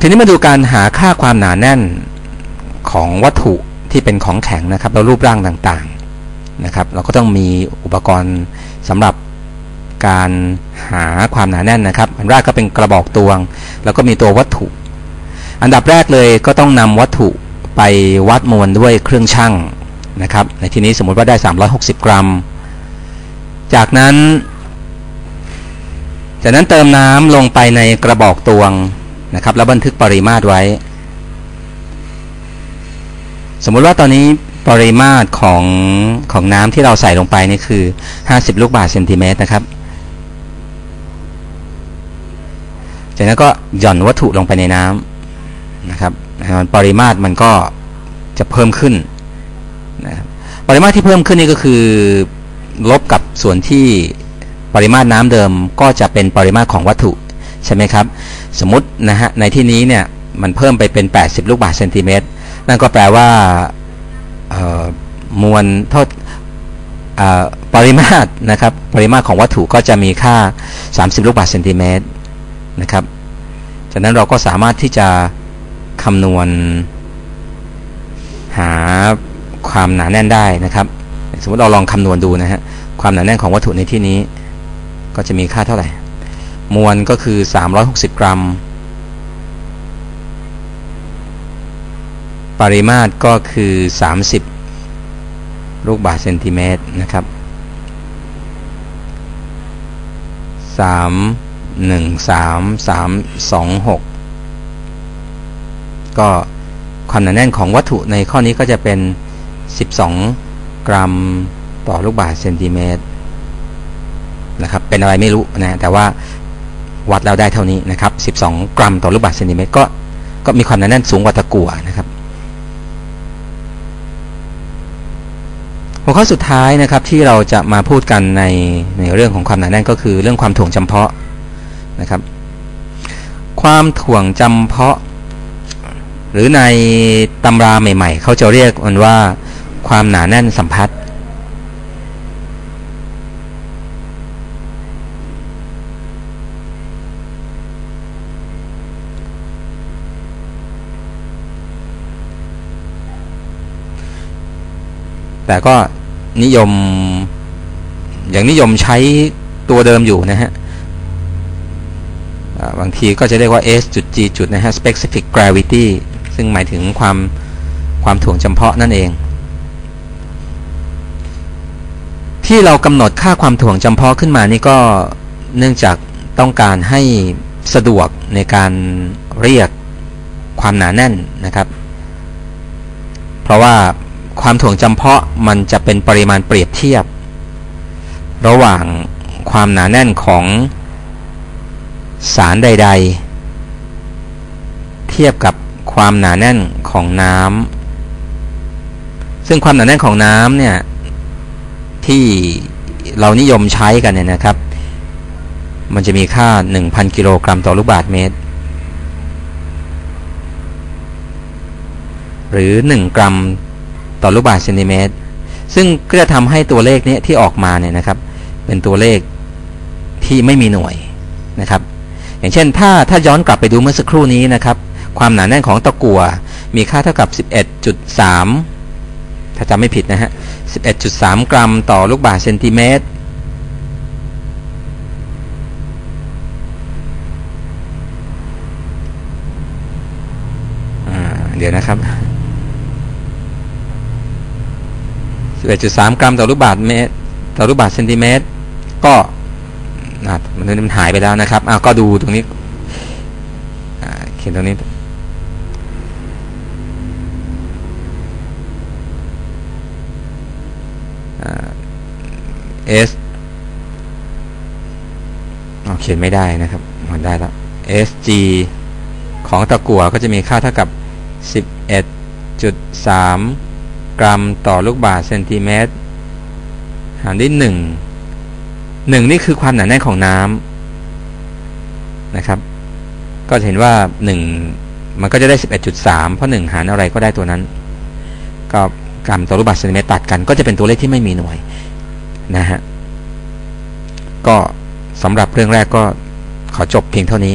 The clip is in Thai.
ทีนี้มาดูการหาค่าความหนาแน่นของวัตถุที่เป็นของแข็งนะครับแล้วรูปร่างต่างๆนะครับ เราก็ต้องมีอุปกรณ์สำหรับการหาความหนาแน่นนะครับ อันแรกก็เป็นกระบอกตวง แล้วก็มีตัววัตถุ อันดับแรกเลยก็ต้องนำวัตถุไปวัดมวลด้วยเครื่องชั่งนะครับ ในที่นี้สมมุติว่าได้ 360 กรัม จากนั้น จากนั้นเติมน้ำลงไปในกระบอกตวง นะครับ แล้วบันทึกปริมาตรไว้ สมมุติว่าตอนนี้ปริมาตรของของน้ำที่เราใส่ลงไปนี่คือ 50 ลูกบาศก์เซนติเมตรนะครับ จากนั้นก็หย่อนวัตถุลงไปในน้ำนะครับปริมาตรมันก็จะเพิ่มขึ้นนะครับปริมาตรที่เพิ่มขึ้นนี่ก็คือ ลบกับส่วนที่ปริมาตรน้ำเดิมก็จะเป็นปริมาตรของวัตถุใช่ไหมครับ สมมตินะฮะในที่นี้เนี่ยมันเพิ่มไปเป็น 80 ลูกบาศก์เซนติเมตร นั่นก็แปลว่ามวลโทษปริมาตรนะครับปริมาตรของวัตถุก็จะมีค่า 30 ลูกบาศก์เซนติเมตรนะครับจากนั้นเราก็สามารถที่จะคำนวณหาความหนาแน่นได้นะครับ สมมติเราลองคำนวณดูนะฮะความหนาแน่นของวัตถุในที่นี้ ก็จะมีค่าเท่าไหร่ มวลก็คือ 360 กรัม ปริมาตรก็คือ 30 ลูกบาศก์เซนติเมตรนะครับ 3 1 3 3 2 6 ก็ความหนาแน่นของวัตถุในข้อนี้ก็จะเป็น 12 กรัมต่อลูกบาศก์เซนติเมตรนะครับเป็นอะไรไม่รู้นะแต่ว่า วัดแล้วได้เท่านี้นะครับ 12 กรัมต่อลูกบาศก์เซนติเมตรก็ก็มีความหนาแน่นสูงกว่าตะกั่วนะครับ หัวข้อสุดท้ายนะครับที่เราจะมาพูดกันในในเรื่องของความหนาแน่นก็คือเรื่องความถ่วงจำเพาะนะครับ ความถ่วงจำเพาะ หรือในตำราใหม่ ๆเขาจะเรียกมันว่าความหนาแน่นสัมพัทธ์ แต่ก็นิยมอย่างนิยมใช้ตัวเดิมอยู่นะฮะบางทีก็จะเรียกว่า S จุด G จุดนะฮะ specific gravity ซึ่งหมายถึงความความถ่วงจำเพาะนั่นเอง ที่เรากำหนดค่าความถ่วงจำเพาะขึ้นมานี่ก็เนื่องจากต้องการให้สะดวกในการเรียกความหนาแน่นนะครับ เพราะว่า ความถ่วงจำเพาะมันจะเป็นปริมาณเปรียบเทียบ ระหว่างความหนาแน่นของสารใด ๆ เทียบกับความหนาแน่นของน้ำซึ่งความหนาแน่นของน้ำเนี่ยที่เรานิยมใช้กันเนี่ยนะครับ มันจะมีค่า 1,000 กิโลกรัมต่อลูกบาศก์เมตร หรือ 1 กรัม ต่อลูกบาศก์เซนติเมตร ซึ่งก็จะทำให้ตัวเลขนี้ที่ออกมาเนี่ยนะครับ เป็นตัวเลขที่ไม่มีหน่วยนะครับ อย่างเช่นถ้าถ้าย้อนกลับไปดูเมื่อสักครู่นี้นะครับ ความหนาแน่นของตะกั่วมีค่าเท่ากับ 11.3 ถ้าจำไม่ผิดนะฮะ 11.3 กรัมต่อลูกบาศก์เซนติเมตรเดี๋ยวนะครับ 11.3 กรัมต่อลูกบาศก์เมตรต่อลูกบาศก์เซนติเมตร ก็มันมันหายไปแล้วนะครับอ้าวก็ดูตรงนี้เขียนตรงนี้เอสเขียนไม่ได้นะครับมันได้แล้ว SG ของตะกั่วก็จะมีค่าเท่ากับ 11.3 กรัมต่อลูกบาศก์เซนติเมตรหารด้วย1หนึ่งนี่คือความหนาแน่นของน้ำนะครับ ก็จะเห็นว่าหนึ่งมันก็จะได้สิบเอ็ดจุดสามเพราะหนึ่งหารอะไรก็ได้ตัวนั้น ก็กรัมต่อรูปบาศก์เซนติเมตรตัดกัน ก็จะเป็นตัวเลขที่ไม่มีหน่วยนะฮะก็สำหรับเรื่องแรกก็ขอจบเพียงเท่านี้